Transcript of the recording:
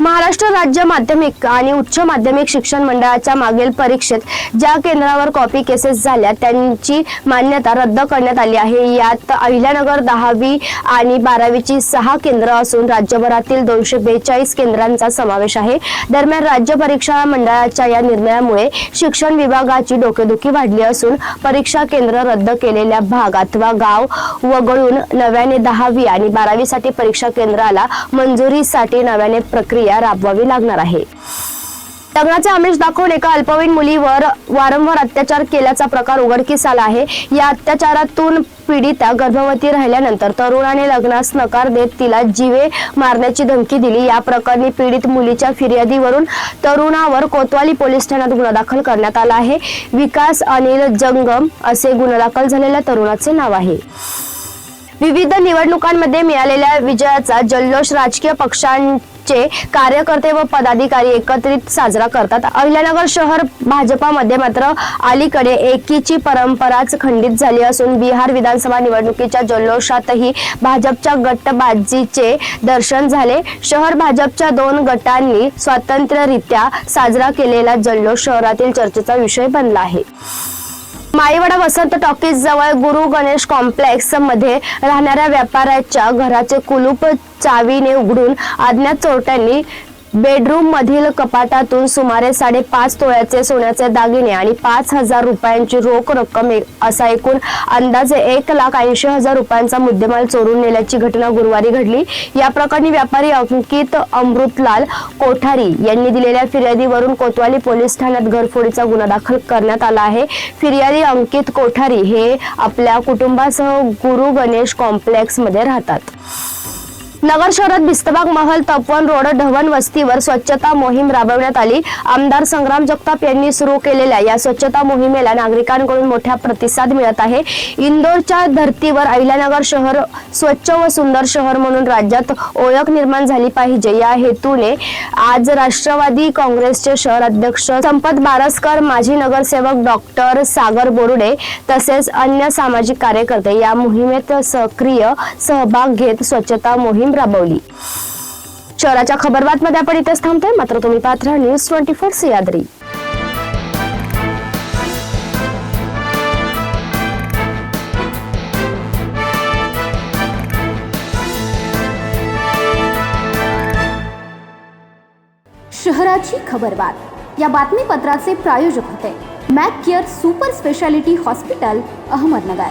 महाराष्ट्र राज्य माध्यमिक आणि उच्च माध्यमिक शिक्षण मंडळाच्या मागील परीक्षेत ज्या केंद्रावर कॉपी केसेस झाल्या त्यांची मान्यता रद्द करण्यात आली आहे. यात अहिल्यानगर दहावी आणि बारावीची सहा केंद्र असून राज्यभरातील दोनशे बेचाळीस केंद्रांचा समावेश आहे. दरम्यान राज्य परीक्षा मंडळाच्या या निर्णयामुळे शिक्षण विभागाची डोकेदुखी वाढली असून परीक्षा केंद्र रद्द केलेल्या भाग अथवा गाव वगळून नव्याने दहावी आणि बारावीसाठी परीक्षा केंद्राला मंजुरीसाठी नव्याने प्रक्रिया राबवावी लागणार आहे. लग्नाचे आमिष दाखवून एका अल्पवयीन मुलीवर वारंवार अत्याचार केल्याचा प्रकार उघडकीस आला आहे. या अत्याचारातून पीडिता गर्भवती राहिल्यानंतर तरुणाने लग्नास नकार देत तिला जीवे मारण्याची धमकी दिली. या प्रकरणी पीडित मुलीच्या फिर्यादीवरून तरुणावर कोतवाली पोलीस ठाण्यात गुन्हा दाखल करण्यात आला आहे. विकास अनिल जंगम असे गुन्हा दाखल झालेल्या तरुणाचे नाव आहे. विविध निवडणुकांमध्ये मिळालेल्या विजयाचा जल्लोष राजकीय चे कार्यकर्ते व पदाधिकारी एकत्रित साजरा करतात. अहिल्यानगर शहर भाजपामध्ये मात्र अलीकडे एकीची परंपराच खंडित झाली असून बिहार विधानसभा निवडणुकीच्या जल्लोषातही भाजपच्या गटबाजीचे दर्शन झाले. शहर भाजपच्या दोन गटांनी स्वतंत्ररित्या साजरा केलेला जल्लोष शहरातील चर्चेचा विषय बनला आहे. माईवाडा वसंत टॉकीज जवळ गुरु गणेश कॉम्प्लेक्समध्ये राहणाऱ्या व्यापाऱ्याच्या घराचे कुलूप चावीने उघडून अज्ञात चोरट्यांनी बेडरूम मधील कपाटातून सुमारे साडेपाच तोळ्याचे सोन्याचे दागिने आणि पाच हजार रुपयांची रोख रक्कम असा एकूण अंदाजे एक लाख ऐंशी हजार रुपयांचा मुद्देमाल चोरून नेल्याची घटना गुरुवारी घडली. या प्रकरणी व्यापारी अंकित अमृतलाल कोठारी यांनी दिलेल्या फिर्यादीवरून कोतवाली पोलीस ठाण्यात घरफोडीचा गुन्हा दाखल करण्यात आला आहे. फिर्यादी अंकित कोठारी हे आपल्या कुटुंबासह गुरु गणेश कॉम्प्लेक्समध्ये राहतात. नगर शहरात बिस्तबाग महल तपवन रोड ढवण वस्तीवर स्वच्छता मोहीम राबवण्यात आली. आमदार संग्राम जगताप यांनी सुरू केलेल्या या स्वच्छता मोहिमेला नागरिकांकडून मोठा प्रतिसाद मिळत आहे. इंदोरच्या धर्तीवर अहिल्यानगर शहर स्वच्छ व सुंदर शहर म्हणून राज्यात ओळख निर्माण झाली पाहिजे. या हेतूने आज राष्ट्रवादी काँग्रेसचे शहर अध्यक्ष संपत बारसकर माजी नगरसेवक डॉक्टर सागर बोरुडे तसेच अन्य सामाजिक कार्यकर्ते या मोहिमेत सक्रिय सहभाग घेत स्वच्छता मोहीम राबवली. शहराच्या खबरबातमध्ये आपण इथेच थांबतोय. मात्र तुम्ही पात्र न्यूज ट्वेंटी फोर सह्याद्री शहराची खबरबात या बातमीपत्राचे प्रायोजक होते. Mac Care super speciality hospital Ahmednagar.